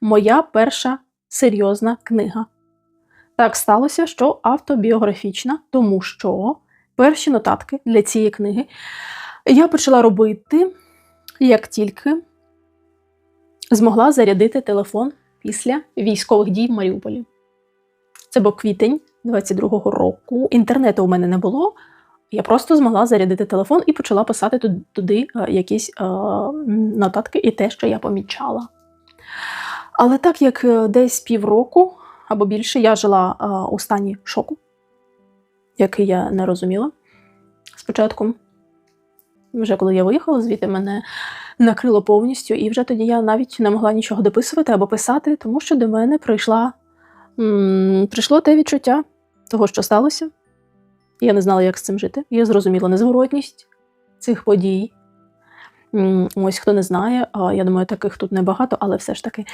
моя перша серйозна книга. Так сталося, що автобіографічна, тому що перші нотатки для цієї книги я почала робити, як тільки змогла зарядити телефон після військових дій в Маріуполі. Це був квітень 22-го року. Інтернету у мене не було. Я просто змогла зарядити телефон і почала писати ту- туди е, якісь е, нотатки і те, що я помічала. Але так як е, десь півроку або більше я жила е, у стані шоку, який я не розуміла спочатку. Вже коли я виїхала, звідти мене накрило повністю, і вже тоді я навіть не могла нічого дописувати або писати, тому що до мене прийшла, м, прийшло те відчуття того, що сталося. Я не знала, як з цим жити. Я зрозуміла незворотність цих подій. Ось хто не знає, я думаю, таких тут небагато, але все ж таки.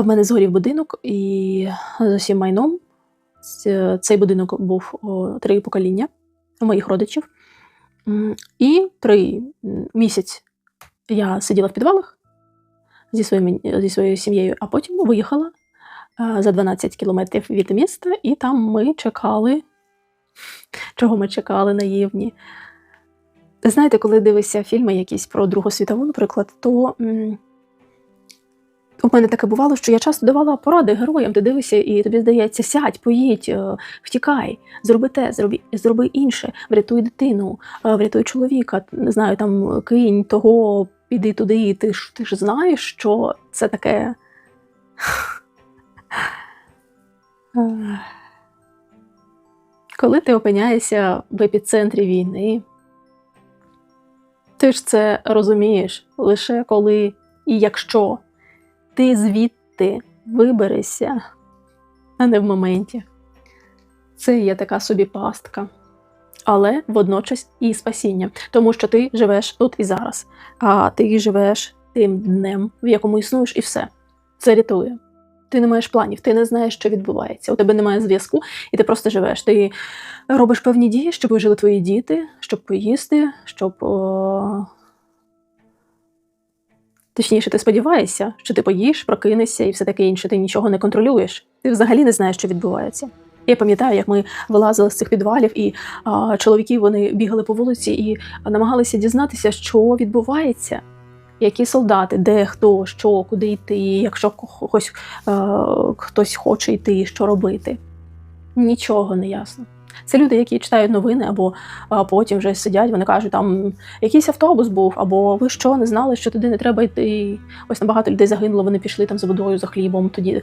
В мене згорів будинок і з усім майном. Цей будинок був три покоління моїх родичів. І три місяць я сиділа в підвалах зі, своїм, зі своєю сім'єю, а потім виїхала е, за 12 кілометрів від міста, і там ми чекали. Чого ми чекали наївні? Знаєте, коли дивишся фільми якісь про Другу світову, наприклад, то у мене таке бувало, що я часто давала поради героям, ти дивишся, і тобі здається, сядь, поїдь, е, втікай, зроби те, зроби, зроби інше, врятуй дитину, е, врятуй чоловіка, не знаю, там кинь того, піди туди, і ти ж ти ж знаєш, що це таке. Коли ти опиняєшся в епіцентрі війни, ти ж це розумієш лише коли і якщо ти звідти виберешся, а не в моменті. Це є така собі пастка. Але водночас і спасіння, тому що ти живеш тут і зараз, а ти живеш тим днем, в якому існуєш, і все. Це рятує. Ти не маєш планів, ти не знаєш, що відбувається. У тебе немає зв'язку, і ти просто живеш. Ти робиш певні дії, щоб вижили твої діти, щоб поїсти, щоб. О... Точніше, ти сподіваєшся, що ти поїш, прокинешся і все таке інше. Ти нічого не контролюєш. Ти взагалі не знаєш, що відбувається. Я пам'ятаю, як ми вилазили з цих підвалів, і а, чоловіки вони бігали по вулиці і намагалися дізнатися, що відбувається. Які солдати, де хто, що, куди йти, якщо когось, е, хтось хоче йти, що робити. Нічого не ясно. Це люди, які читають новини, або потім вже сидять, вони кажуть, там якийсь автобус був, або ви що, не знали, що туди не треба йти. Ось набагато людей загинуло, вони пішли там за водою, за хлібом, тоді е,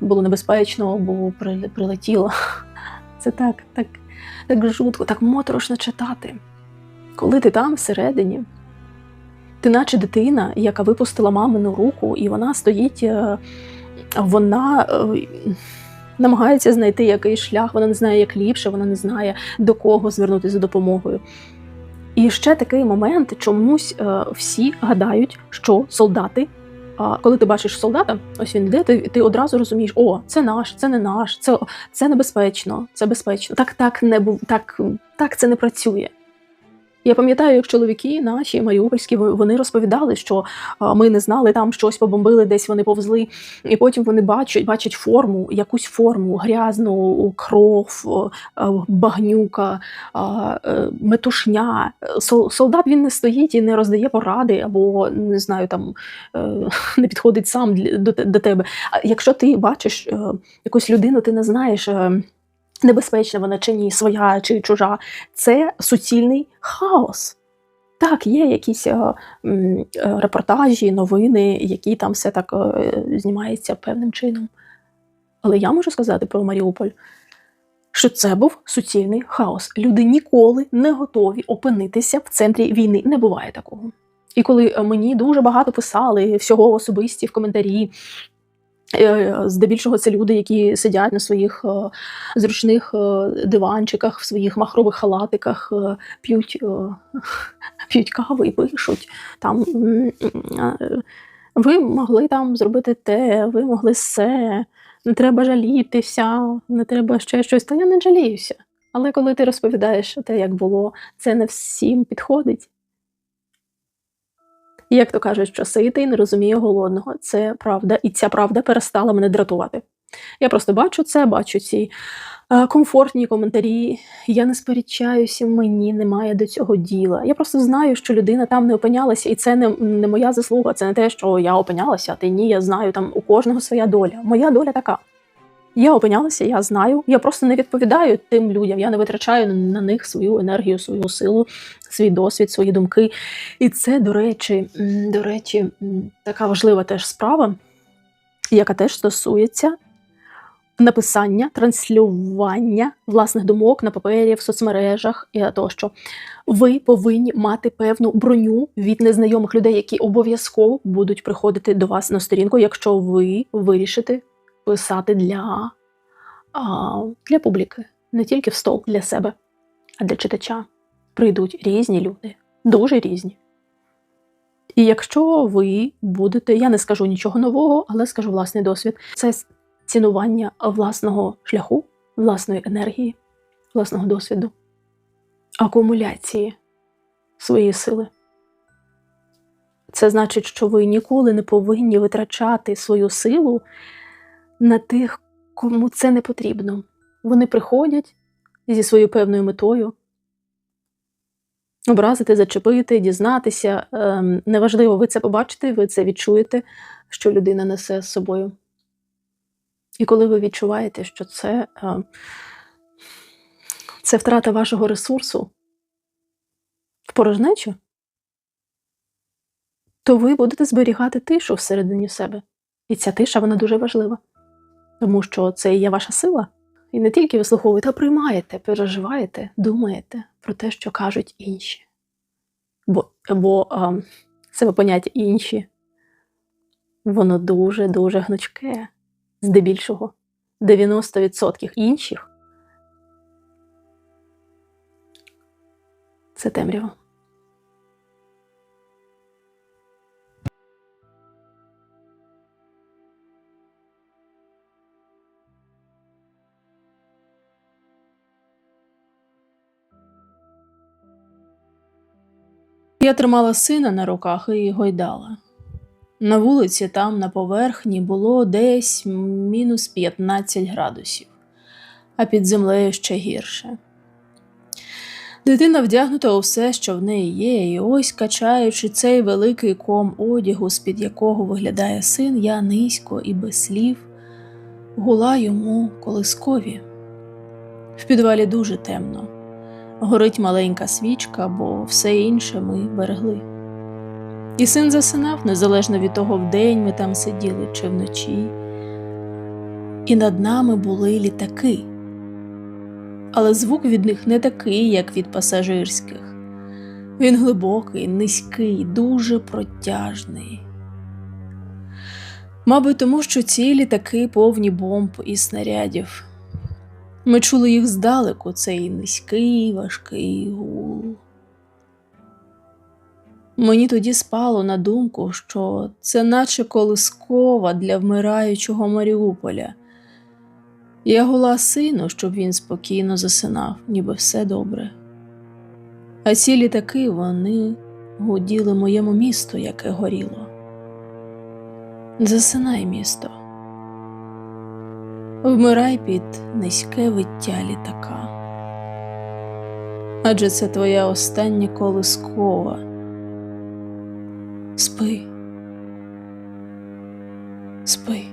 було небезпечно, бо прилетіло. Це так, так, так жутко, так моторошно читати. Коли ти там всередині, ти наче дитина, яка випустила мамину руку, і вона стоїть, е, вона е, намагається знайти якийсь шлях, вона не знає, як ліпше, вона не знає, до кого звернутися за допомогою. І ще такий момент, чомусь е, всі гадають, що солдати. А коли ти бачиш солдата, ось він йде, ти, ти одразу розумієш, о, це наш, це не наш, це, це небезпечно, це безпечно. Так, так не був, так, так це не працює. Я пам'ятаю, як чоловіки наші маріупольські вони розповідали, що ми не знали, там щось побомбили, десь вони повзли, і потім вони бачать, бачать форму, якусь форму, грязну кров, багнюка, е, метушня. Сол- Солдат він не стоїть і не роздає поради, або не знаю, там е, не підходить сам до тебе. А якщо ти бачиш е, якусь людину, ти не знаєш. Небезпечна вона чи ні, своя чи чужа, це суцільний хаос. Так, є якісь е, е, репортажі, новини, які там все так е, знімається певним чином. Але я можу сказати про Маріуполь, що це був суцільний хаос. Люди ніколи не готові опинитися в центрі війни. Не буває такого. І коли мені дуже багато писали всього особисті в коментарі, здебільшого це люди, які сидять на своїх е, зручних е, диванчиках, в своїх махрових халатиках, е, п'ють, е, п'ють каву і пишуть. Там, е, ви могли там зробити те, ви могли все, не треба жалітися, не треба ще щось. Та я не жаліюся. Але коли ти розповідаєш те, як було, це не всім підходить. І як то кажуть, що ситий не розуміє голодного. Це правда, і ця правда перестала мене дратувати. Я просто бачу це, бачу ці е, комфортні коментарі. Я не сперечаюся, мені немає до цього діла. Я просто знаю, що людина там не опинялася, і це не, не моя заслуга. Це не те, що я опинялася, а ти ні. Я знаю, там у кожного своя доля. Моя доля така. Я опинялася, я знаю. Я просто не відповідаю тим людям. Я не витрачаю на них свою енергію, свою силу, свій досвід, свої думки. І це, до речі, до речі, така важлива теж справа, яка теж стосується написання, транслювання власних думок на папері, в соцмережах і тощо. Ви повинні мати певну броню від незнайомих людей, які обов'язково будуть приходити до вас на сторінку, якщо ви вирішите писати для, а, для публіки, не тільки в стол для себе, а для читача. Прийдуть різні люди, дуже різні. І якщо ви будете, я не скажу нічого нового, але скажу власний досвід, це цінування власного шляху, власної енергії, власного досвіду, акумуляції своєї сили. Це значить, що ви ніколи не повинні витрачати свою силу на тих, кому це не потрібно. Вони приходять зі своєю певною метою. Образити, зачепити, дізнатися. Ем, неважливо, ви це побачите, ви це відчуєте, що людина несе з собою. І коли ви відчуваєте, що це, е, це втрата вашого ресурсу в порожнечу, то ви будете зберігати тишу всередині себе. І ця тиша вона дуже важлива, тому що це є ваша сила. І не тільки вислуховуєте, а приймаєте, переживаєте, думаєте про те, що кажуть інші. Бо, бо е, себе поняття інші, воно дуже-дуже гнучке здебільшого 90% інших це темрява. Я тримала сина на руках і гойдала. На вулиці, там, на поверхні, було десь мінус 15 градусів, а під землею ще гірше. Дитина вдягнута у все, що в неї є, і ось, качаючи цей великий ком одягу, з-під якого виглядає син, я низько і без слів гула йому колискові. В підвалі дуже темно, горить маленька свічка, бо все інше ми берегли. І син засинав незалежно від того, вдень ми там сиділи чи вночі. І над нами були літаки. Але звук від них не такий, як від пасажирських. Він глибокий, низький, дуже протяжний. Мабуть, тому що ці літаки повні бомб і снарядів. Ми чули їх здалеку, цей низький, важкий гул. Мені тоді спало на думку, що це наче колискова для вмираючого Маріуполя. Я гула сину, щоб він спокійно засинав, ніби все добре. А ці літаки вони гуділи моєму місту, яке горіло. Засинай, місто, вмирай під низьке виття літака. Адже це твоя остання колискова. Спи. Спи.